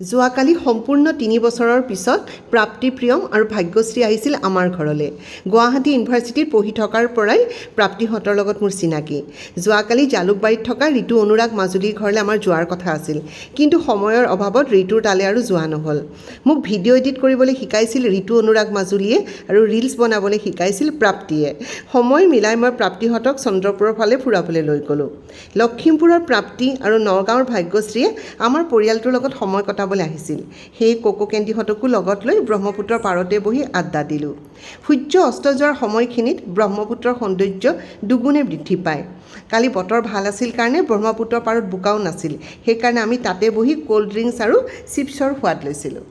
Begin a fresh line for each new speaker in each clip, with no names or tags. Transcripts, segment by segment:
যোৱাকালি সম্পূৰ্ণ তিনি বছৰৰ পিছত প্ৰাপ্তি প্ৰিয়ম আৰু ভাগ্যশ্ৰী আহিছিল আমাৰ ঘৰলৈ। গুৱাহাটী ইউনিভাৰ্চিটিত পঢ়ি থকাৰ পৰাই প্ৰাপ্তিহঁতৰ লগত মোৰ চিনাকি। যোৱাকালি জালুকবাৰীত থকা ঋতু অনুৰাগ মাজুলীৰ ঘৰলৈ আমাৰ যোৱাৰ কথা আছিল। কিন্তু সময়ৰ অভাৱত ঋতুৰ তালৈ আৰু যোৱা নহ'ল। মোক ভিডিঅ' এডিট কৰিবলৈ শিকাইছিল ঋতু অনুৰাগ মাজুলীয়ে আৰু ৰিলচ বনাবলৈ শিকাইছিল প্ৰাপ্তিয়ে। সময় মিলাই মই প্ৰাপ্তিহঁতক চন্দ্ৰপুৰৰ ফালে ফুৰাবলৈ লৈ গ'লোঁ। লখিমপুৰৰ প্ৰাপ্তি আৰু নগাঁৱৰ ভাগ্যশ্ৰীয়ে আমাৰ পৰিয়ালটোৰ লগত সময় কটাবলৈ আহিছিল। সেই ককো কেন্দিহঁতকো লগত লৈ ব্ৰহ্মপুত্ৰৰ পাৰতে বহি আড্ডা দিলোঁ। সূৰ্য অস্ত যোৱাৰ সময়খিনিত ব্ৰহ্মপুত্ৰৰ সৌন্দৰ্য দুগুণে বৃদ্ধি পায়। কালি বতৰ ভালো আছিল কাৰণে ব্ৰহ্মপুত্ৰৰ পাৰত বোকাও নাছিল। সেইকাৰণে আমি তাতে বহি ক'ল্ড ড্ৰিংকছ আৰু চিপছৰ সোৱাদ লৈছিলোঁ।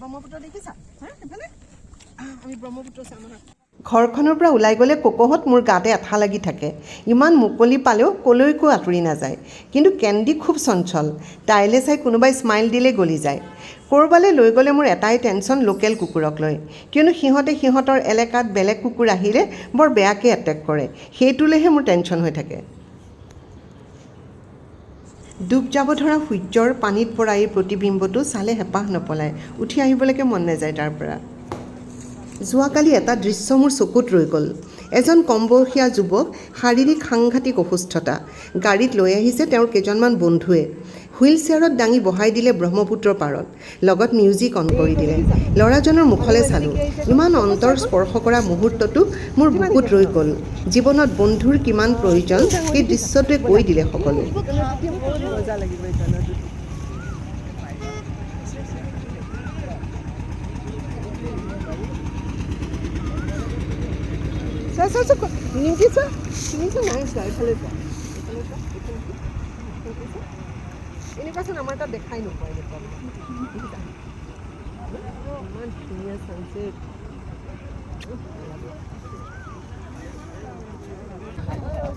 ব্ৰহ্মপুত্ৰ দেখিছা? ঘৰখনৰ পৰা ওলাই গ'লে ককহত মোৰ গাতে আঠা লাগি থাকে। ইমান মুকলি পালেও কলৈকো আঁতৰি নাযায়। কিন্তু কেন্দি খুব চঞ্চল। তাইলৈ চাই কোনোবাই স্মাইল দিলে গলি যায়। ক'ৰবালৈ লৈ গ'লে মোৰ এটাই টেনশ্যন লোকেল কুকুৰক লৈ। কিয়নো সিহঁতে সিহঁতৰ এলেকাত বেলেগ কুকুৰ আহিলে বৰ বেয়াকৈ এটেক কৰে। সেইটোলৈহে মোৰ টেনশ্যন হৈ থাকে। ডুব যাব ধৰা সূৰ্যৰ পানীত পৰা এই প্ৰতিবিম্বটো চালে হেঁপাহ নপলায়। উঠি আহিবলৈকে মন নাযায় তাৰ পৰা। যোৱাকালি এটা দৃশ্য মোৰ চকুত ৰৈ গ'ল। এজন কম বয়সীয়া যুৱক শাৰীৰিক সাংঘাতিক অসুস্থতা। গাড়ীত লৈ আহিছে তেওঁৰ কেইজনমান বন্ধুৱে। হুইল চেয়াৰত দাঙি বহাই দিলে ব্ৰহ্মপুত্ৰৰ পাৰত। লগত মিউজিক অন কৰি দিলে। ল'ৰাজনৰ মুখলৈ চালোঁ। ইমান অন্তৰ স্পৰ্শ কৰা মুহূৰ্তটো মোৰ বুকুত ৰৈ গ'ল। জীৱনত বন্ধুৰ কিমান প্ৰয়োজন সেই দৃশ্যটোৱে কৈ দিলে সকলো।
স্যার স্যার স্যার নিমকি স্যার নিমকি নাই স্যার এফালে যা এফালে যা এনেকুৱা চোন আমাৰ তাত দেখাই নোপোৱা এনেকুৱা ইমান ধুনীয়া চানচেট Thank you.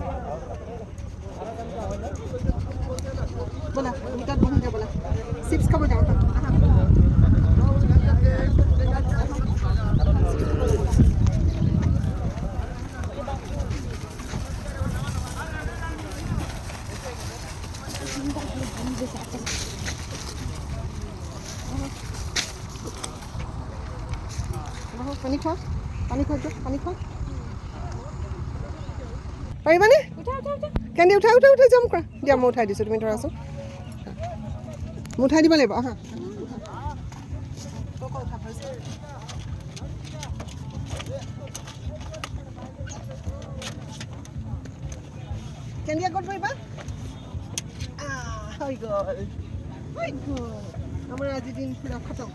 পানী খোৱা? পানী খোৱা পানী খোৱা? পাৰিবানে? কেন্দি উঠাই উঠাই উঠাই যাম কৰা। দিয়া মই উঠাই দিছোঁ তুমি ধৰাচোন মই উঠাই দিব লাগিব আহা। কেন্দি আগত পৰিবা আহ, হৈ গ'ল হৈ গ'ল আমাৰ আজি দিন ফুৰা খতম।